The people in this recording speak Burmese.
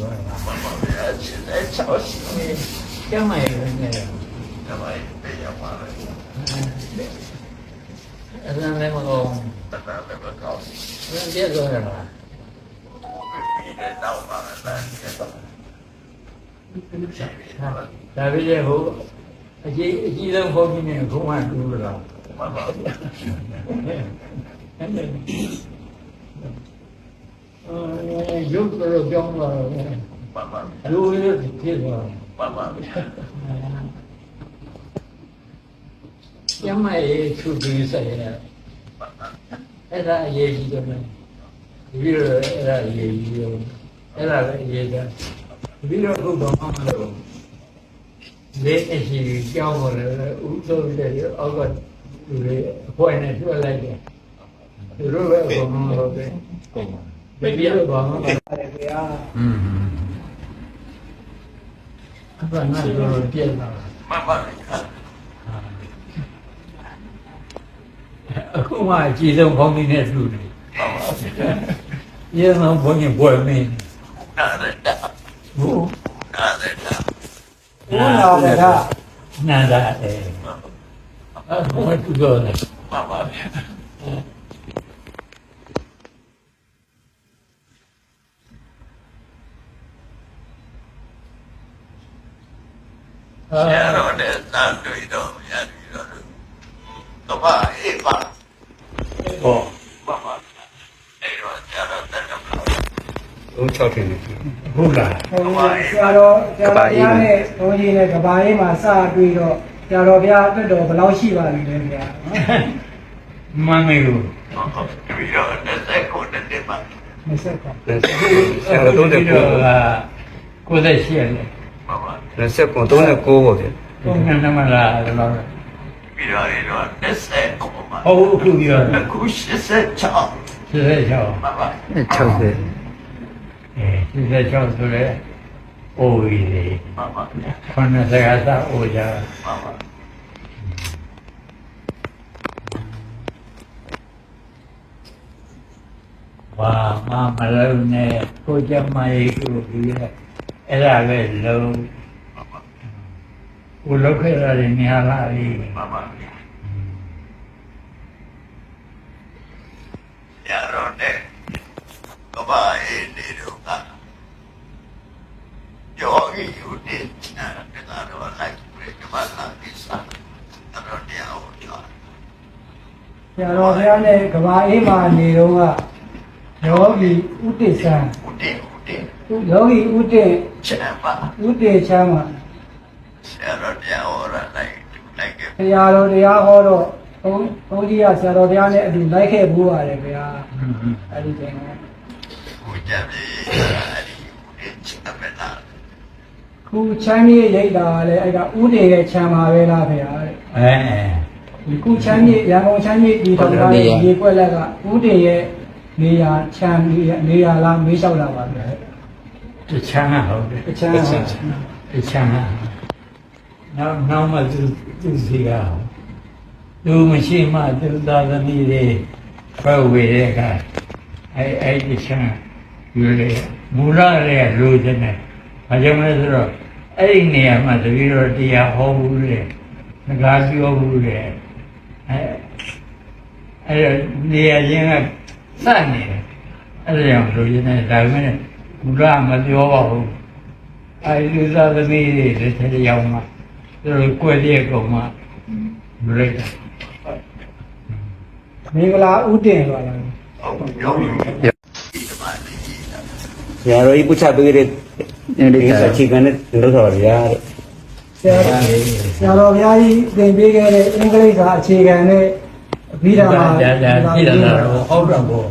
သွားတာမှန်ပါဗျာရှင်းတဲ့ချောရှိနေကျမ်းမာရေးလည်းနဲ့တမိုင်းတရားပါလေအရန်လည်းမကောင်းတတလည်းမကောင်းဘူးပြည့်သွားတာလားဒီတဲ့တော့ပါလားဆက်ပါဒါပေမဲ့ဟိုအကြီးအကြီးဆုံးဘုန်းကြီးနဲ့ဘုံမှတူလာမှန်ပါဗျာ အဲရုပ်တော့ကြောင်းသွားတော့မှန်ပါဗျာလူရည်ဖြစ်သွားမှန်ပါဗျာကျမ်းမာရေးသူပြီးဆိုင်ရမှန်ပါအဲ့ဒါအရေးကြီးတယ်ပြီးတော့အဲ့ဒါအရေးကြီးတယ်အဲ့ဒါလည်းအရေးကြီးပြီးတော့ခုတော့မှမလို့လေးအရှိကြောင်းပေါ်တယ်ဥသုံးတယ်အောက်ကလူတွေအဖွဲနဲ့တွေ့လိုက်တယ်သူတို့ပဲဘုံလို့ပဲ မပြတ်တော့မှပါတယ်ဗျာอืมအဲ့ဒါနဲ့တော့ပြည့်လာမှန်ပါဗျာအခုမှအကြည့်ဆုံးဘုန်းကြီးနဲ့လူတွေမှန်ပါဗျာရေဆောင်ဘုန်းကြီးပွဲမင်းနာရတာဘုနာရတာဘုရားကနန္ဒအေအခုမှသူတော်တယ်မှန်ပါ ဆရာတော်နဲ့သာတွေ့တော့ရပြီတော့ကဘာအေးပါဟောမှန်ပါဗျာအဲ့တော့ဆရာတော်တက်တော့သုံး6ထင်တယ်ဟုတ်လားဟိုဆရာတော်ဆရာတော်ဘုရားနဲ့ဘုန်းကြီးနဲ့ကဘာလေးမှာစတွေ့တော့ဆရာတော်ဘုရားအတွက်တော်ဘယ်လောက်ရှိပါလိမ့်လဲဗျာမမမေကိုပြီးတော့တက်ကိုတက်ပါ20ပါဆရာတော်39ကကိုယ်သက်ရှိရတယ် မှန်ပါ29 39ပေါ့ဗျာဘုန်းကြီးနမလာတော့ပြီးတော့ရတော့တက်ကိုမှဟုတ်အခုပြောတယ်အခု86စစ်စစ်ချောင်းမှန်ပါ60အဲစစ်စစ်ချောင်းဆိုရဲအိုးကြီးလေမှန်ပါမှန်ခဏစကားသာအိုးကြပါဘာမှမလုံးနဲ့ကိုကြမ်းမရေးကိုပြီးရဲအဲ့ဒါပဲလုံး ကိုလောက်ခဲ့ရတယ်များလာပြီမှန်ပါရတော့တဲ့ကဘာအေးနေတော့ကယောဂီယူတဲ့နာကတော့လိုက်ပြီးကဘာလာကိစ္စတော့တရားဟောကြားဆရာတော်ဘုရားနဲ့ကဘာအေးမှာနေတော့ကယောဂီဥတ္တဆံဦးတင်ဦးတင်ယောဂီဥတ္တချမ်းပါဥတ္တချမ်းမှာ ဆရာတော်တရားဟောရလိုက်လိုက်ခဲ့ဆရာတော်တရားဟောတော့ဘုန်းဘုန်းကြီးကဆရာတော်ဘုရားနဲ့အတူလိုက်ခဲ့ဘူးပါတယ်ဗျာအဲ့ဒီချိန်ကကိုကြပြီအဲ့ဒီဦးတင်ချမ်းမလားခုချမ်းမြေရိတ်တာကလည်းအဲ့ဒါဥတ္တရဲ့ချမ်းပါပဲလားဗျာတဲ့အဲဒီခုချမ်းမြေရန်ကုန်ချမ်းမြေဒီတော်သားရဲ့ရေကွက်လက်ကဥတည်ရဲ့နေရာချမ်းနေရာနေရာလားမေးလျှောက်လာပါဗျာတချမ်းကဟုတ်တယ်အချမ်းဟာတချမ်းက နောက်နောက်မှသူသူစီကသူမရှိမှသူသာသမီတွေဖွဲ့ဝေတဲ့အခါအဲအဲတချမ်းယူလေမူလရဲ့လိုချင်တယ်ဘာကြောင့်လဲဆိုတော့အဲ့ဒီနေရာမှာတပည့်တော်တရားဟောဘူးလေငကားပြောဘူးလေအဲအဲ့တော့နေရာချင်းကစနေတယ်အဲ့ဒါကြောင့်လိုချင်တယ်ဒါပေမဲ့မူလမပြောပါဘူးအဲဒီသာသမီးတွေလက်ထက်ရောက်မှ သူတို့ကြွယ်တဲ့ကောင်မှမလိုက်တာမင်္ဂလာဥတည်ပါလားဟုတ်ရောဒီမှာဒီဆရာတော်ကြီးပုချပေးတဲ့ဒီစာချိကန်နဲ့လို့ဆိုပါဗျာတဲ့ဆရာဆရာတော်ဘုရားကြီးသင်ပေးခဲ့တဲ့အင်္ဂလိပ်စာအခြေခံနဲ့အဘိဓမ္မာဒါဒါပြည်လာတော့ဟုတ်တော့ဘော